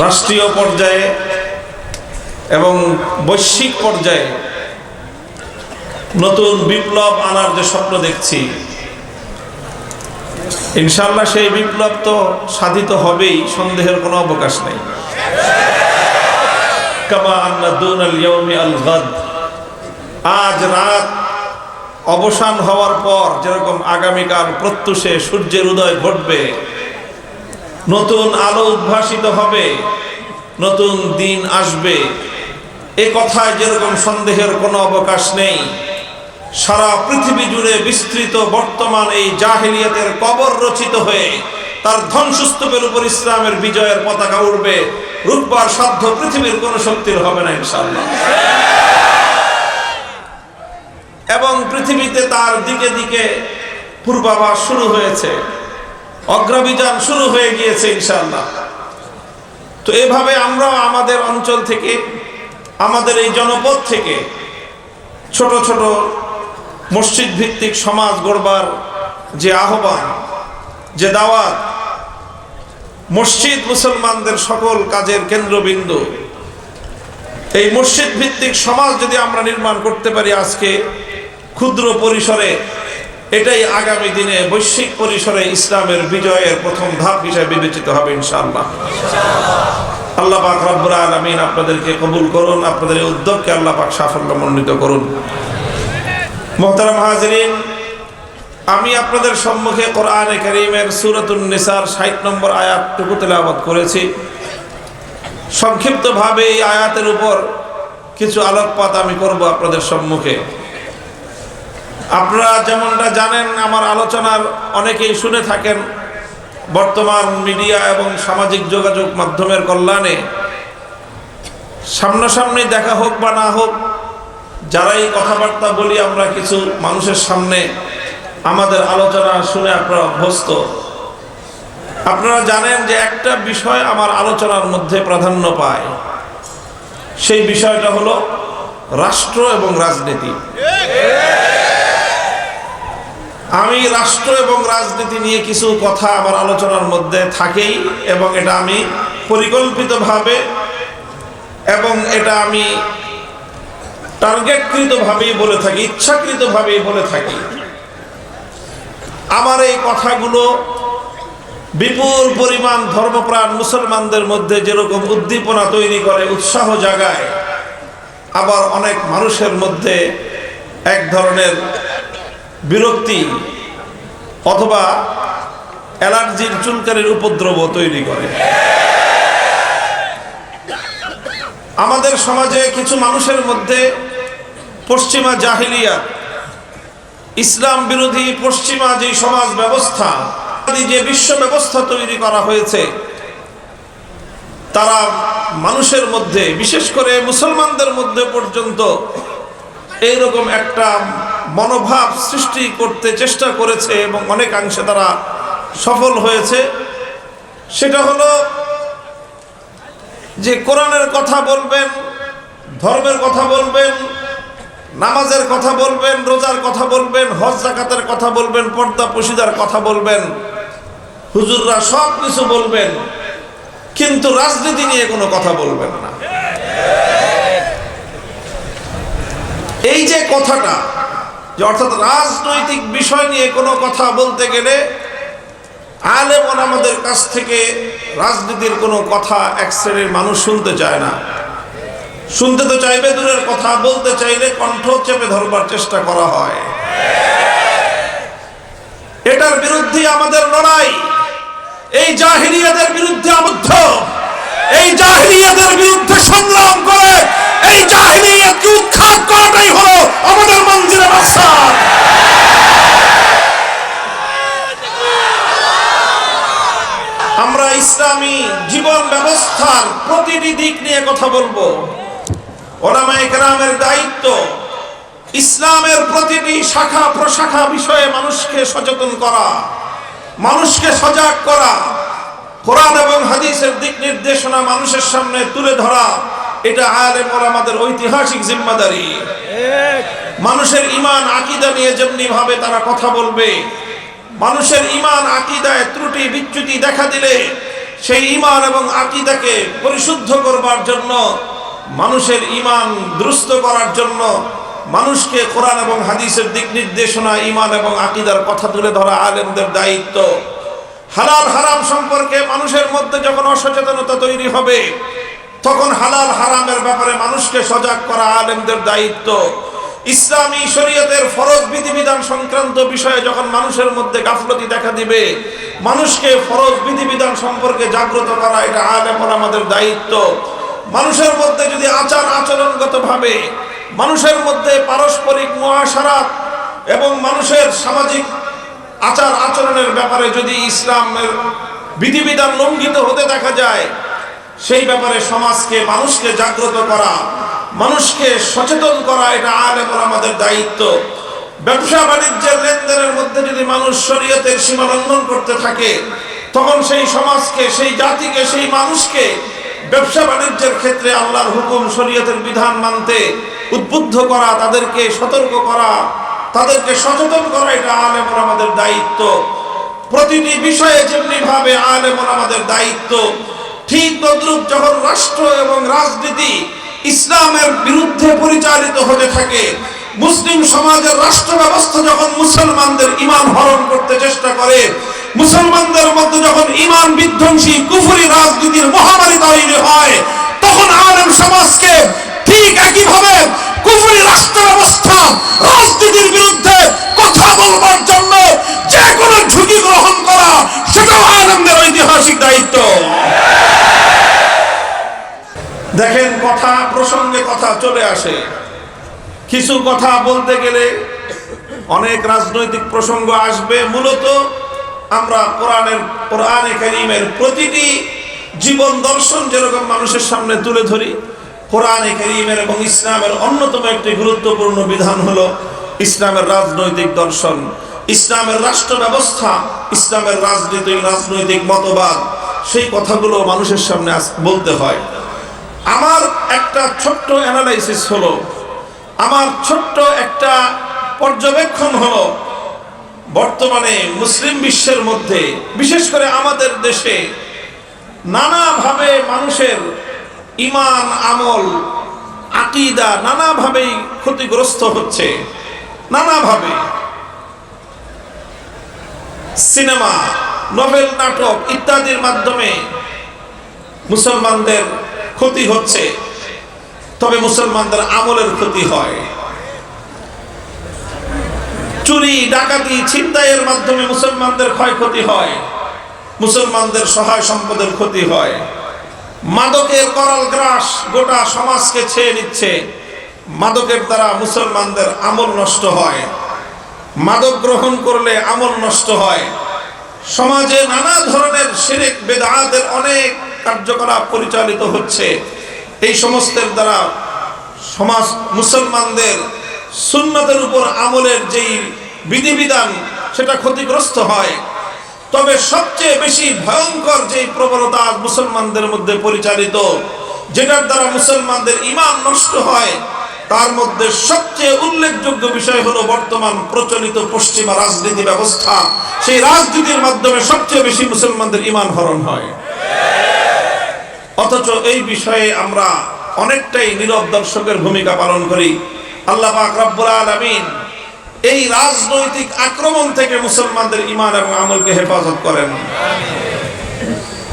রাষ্ট্রীয় পর্যায়ে এবং বৈশ্বিক পর্যায়ে নতুন বিপ্লব আনার যে স্বপ্ন দেখছি ইনশাল্লাহ সেই বিপ্লব তো সাধিত হবেই, সন্দেহের কোনো অবকাশ নেই। আজ রাত অবসান হওয়ার পর যেরকম আগামীকাল প্রত্যুষে সূর্যের উদয় ঘটবে নতুন আলো উদ্ভাসিত হবে, নতুন দিন আসবে। এ কথায় যেরকম সন্দেহের কোনো অবকাশ নেই, সারা পৃথিবী জুড়ে বিস্তৃত বর্তমান এই জাহিলিয়াতের কবর রচিত হয়ে তার ধ্বংসস্তূপের উপর ইসলামের বিজয়ের পতাকা উঠবে রূপবার সাধ্য পৃথিবীর কোনো শক্তির হবে না ইনশাল্লাহ এবং পৃথিবীতে তার দিকে দিকে পূর্বাভাস শুরু হয়েছে। অগ্রাভিযান শুরু হয়ে গিয়েছে ইনশাল্লাহ তো এভাবে আমরা আমাদের অঞ্চল থেকে, আমাদের এই জনপদ থেকে ছোট ছোট মসজিদ ভিত্তিক সমাজ গড়বার যে আহ্বান, যে দাওয়াত, মসজিদ মুসলমানদের সকল কাজের কেন্দ্রবিন্দু, এই মসজিদ ভিত্তিক সমাজ যদি আমরা নির্মাণ করতে পারি আজকে ক্ষুদ্র পরিসরে এটাই আগামী দিনে বৈশ্বিক পরিসরে ইসলামের বিজয়ের প্রথম ধাপ হিসেবে বিবেচিত হবে ইনশাআল্লাহ। আল্লাহ পাক রব্বুল আলামিন আপনাদেরকে কবুল করুন, আপনাদের এই উদ্যোগকে আল্লাহ পাক সাফল্য মণ্ডিত করুন। মোহতারাম হাজরিন, আমি আপনাদের সম্মুখে কোরআনে করিমের সুরতুন নিসার ষাট নম্বর আয়াতটুকু তেলাওয়াত করেছি। সংক্ষিপ্তভাবে এই আয়াতের উপর কিছু আলোকপাত আমি করব আপনাদের সম্মুখে। আপনারা যেমনটা জানেন, আমার আলোচনার অনেকেই শুনে থাকেন, বর্তমান মিডিয়া এবং সামাজিক যোগাযোগ মাধ্যমের কল্যাণে সামনাসামনি দেখা হোক বা না হোক, যারাই কথাবার্তা বলি আমরা কিছু মানুষের সামনে আমাদের আলোচনা শুনে আপনারা অভ্যস্ত। আপনারা জানেন যে একটা বিষয় আমার আলোচনার মধ্যে প্রাধান্য পায়। সেই বিষয়টা হলো রাষ্ট্র এবং রাজনীতি। আমি রাষ্ট্র এবং রাজনীতি নিয়ে কিছু কথা আমার আলোচনার মধ্যে থাকেই এবং এটা আমি পরিকল্পিতভাবে এবং এটা আমি টার্গেটকৃতভাবেই বলে থাকি, ইচ্ছাকৃতভাবেই বলে থাকি। আমার এই কথাগুলো বিপুল পরিমাণ ধর্মপ্রাণ মুসলমানদের মধ্যে যেরকম উদ্দীপনা তৈরি করে, উৎসাহ জাগায়, আবার অনেক মানুষের মধ্যে এক ধরনের বিরক্তি অথবা অ্যালার্জির চুলকারির উপদ্রব তৈরি করে। আমাদের সমাজে কিছু মানুষের মধ্যে পশ্চিমা জাহিলিয়া, ইসলাম বিরোধী পশ্চিমা যে সমাজ ব্যবস্থা যে বিশ্ব ব্যবস্থা তৈরি করা হয়েছে, তারা মানুষের মধ্যে, বিশেষ করে মুসলমানদের মধ্যে পর্যন্ত এইরকম একটা মনোভাব সৃষ্টি করতে চেষ্টা করেছে এবং অনেকাংশে তারা সফল হয়েছে। সেটা হলো যে কোরআনের কথা বলবেন, ধর্মের কথা বলবেন, নামাজের কথা বলবেন, রোজার কথা বলবেন, হজ, জাকাতের কথা বলবেন, পর্দা, পশিদার কথা বলবেন, হুজুররা সব কিছু বলবেন, কিন্তু রাজনীতি নিয়ে কোনো কথা বলবেন না। এই যে কথাটা যে অর্থাৎ রাজনৈতিক বিষয় নিয়ে কোনো কথা বলতে গেলে আলেম আমাদের কাছ থেকে রাজনীতির কোনো কথা এক শ্রেণির মানুষ শুনতে চায় না। শুনতে তো চাইবে দূরের কথা, বলতে চাইলে কণ্ঠ চেপে ধরবার চেষ্টা করা হয়। এটার বিরুদ্ধে আমাদের লড়াই, এই জাহিরিয়াদের বিরুদ্ধে আবদ্ধ। এই জাহিরিয়াদের বিরুদ্ধে সংগ্রাম করে, এই জাহিরিয়াতকে উৎখাত করাটাই হলো আমাদের মন্দিরের আশা আমরা ইসলামী জীবন ব্যবস্থার প্রতিটি দিক নিয়ে কথা বলব। ওলামায়ে দায়িত্ব, ইসলামের প্রতিটি শাখা প্রশাখা বিষয়ে মানুষকে সচেতন করা, মানুষকে সজাগ করা কোরআন এবং হাদিসের দিক নির্দেশনা মানুষের সামনে তুলে ধরা, এটা আলেম আমাদের ঐতিহাসিক জিম্মাদারি। মানুষের ইমান আকিদা নিয়ে যেমনি ভাবে তারা কথা বলবে, মানুষের ইমান আকিদায় ত্রুটি বিচ্যুতি দেখা দিলে সেই ইমান এবং আকিদাকে পরিশুদ্ধ করবার জন্য, মানুষের ইমান দুরুস্ত করার জন্য মানুষকে কোরআন এবং হাদিসের দিক নির্দেশনা ইমান এবং আকিদার কথা তুলে ধরা আলেমদের দায়িত্ব। হালাল হারাম সম্পর্কে মানুষের মধ্যে যখন অসচেতনতা তৈরি হবে, তখন হালাল হারামের ব্যাপারে মানুষকে সজাগ করা আলেমদের দায়িত্ব। ইসলামী শরীয়তের ফরজ বিধিবিধান সংক্রান্ত বিষয়ে যখন মানুষের মধ্যে গাফলতি দেখা দিবে, মানুষকে ফরজ বিধিবিধান সম্পর্কে জাগ্রত করা এটা আলেম আমাদের দায়িত্ব। মানুষের মধ্যে যদি আচার আচরণগতভাবে, মানুষের মধ্যে পারস্পরিক মহাসারাত এবং মানুষের সামাজিক আচার আচরণের ব্যাপারে যদি ইসলামের বিধিবিধান লঙ্ঘিত হতে দেখা যায়, সেই ব্যাপারে সমাজকে, মানুষকে জাগ্রত করা, মানুষকে সচেতন করা, এটা আলেম আমাদের দায়িত্ব। ব্যবসা বাণিজ্যের লেনদেনের মধ্যে যদি মানুষ শরীয়তের সীমা লঙ্ঘন করতে থাকে, তখন সেই সমাজকে, সেই জাতিকে, সেই মানুষকে ব্যবসা বাণিজ্যের ক্ষেত্রে আল্লাহর হুকুম, শরীয়তের বিধান মানতে উদ্বুদ্ধ করা, তাদেরকে সতর্ক করা তাদেরকে সচেতন করা, এটা আলেম আমাদের দায়িত্ব। প্রতিটি বিষয়ে যেমনি ভাবে আলেম আমাদের দায়িত্ব, ঠিক তদ্রুপ যখন রাষ্ট্র এবং রাজনীতি ইসলামের বিরুদ্ধে পরিচালিত হতে থাকে, মুসলিম সমাজের রাষ্ট্র ব্যবস্থা যখন মুসলমানদের ইমান হরণ করতে চেষ্টা করে, মুসলমানদের মধ্যে যখন ইমান বিধ্বংসী দেখেন, কথা প্রসঙ্গে কথা চলে আসে। কিছু কথা বলতে গেলে অনেক রাজনৈতিক প্রসঙ্গ আসবে। মূলত আমরা কোরআনের, কোরআনে কারিমের প্রতিটি জীবন দর্শন যেরকম মানুষের সামনে তুলে ধরি, কোরআনে কারিমের এবং ইসলামের অন্যতম একটি গুরুত্বপূর্ণ বিধান হলো ইসলামের রাজনৈতিক দর্শন। ইসলামের রাষ্ট্র ব্যবস্থা ইসলামের রাজনীতি, রাজনৈতিক মতবাদ, সেই কথাগুলো মানুষের সামনে বলতে হয়। আমার একটা ছোট্ট অ্যানালাইসিস হলো, আমার ছোট্ট একটা পর্যবেক্ষণ হলো, বর্তমানে মুসলিম বিশ্বের মধ্যে, বিশেষ করে আমাদের দেশে, নানাভাবে মানুষের ইমান, আমল, আকিদা নানাভাবেই ক্ষতিগ্রস্ত হচ্ছে, নানাভাবে। সিনেমা, নভেল নাটক ইত্যাদির মাধ্যমে মুসলমানদের ক্ষতি হচ্ছে, তবে মুসলমানদের আমলের ক্ষতি হয়। চুরি, ডাকাতি, ছিনতাইয়ের মাধ্যমে মুসলমানদের ক্ষয়ক্ষতি হয়, মুসলমানদের সহায় সম্পদের ক্ষতি হয়। মাদকের করাল গ্রাস গোটা সমাজকে ছেয়ে নিচ্ছে। মাদকের দ্বারা মুসলমানদের আমল নষ্ট হয়। মাদক গ্রহণ করলে আমল নষ্ট হয়। সমাজে নানা ধরনের শিরিক, বেদাতের অনেক কার্যকলাপ পরিচালিত হচ্ছে। এই সমস্তের দ্বারা সমাজ মুসলমানদের সুন্নতের উপর আমলের যেই বিধিবিধান, সেটা ক্ষতিগ্রস্ত হয়। তবে সবচেয়ে বেশি ভয়ঙ্কর যে প্রবণতা মুসলমানদের মধ্যে পরিচালিত, যেটার দ্বারা মুসলমানদের ইমান নষ্ট হয়, তার মধ্যে সবচেয়ে উল্লেখযোগ্য বিষয় হলো বর্তমান প্রচলিত পশ্চিমা রাজনীতি ব্যবস্থা। সেই রাজনীতির মাধ্যমে সবচেয়ে বেশি মুসলমানদের ইমান হরণ হয়। অথচ এই বিষয়ে আমরা অনেকটাই নীরব দর্শকের ভূমিকা পালন করি। আল্লাহ আকরাবুল আলমিন এই রাজনৈতিক আক্রমণ থেকে মুসলমানদের ইমান এবং আমলকে হেফাজত করেন।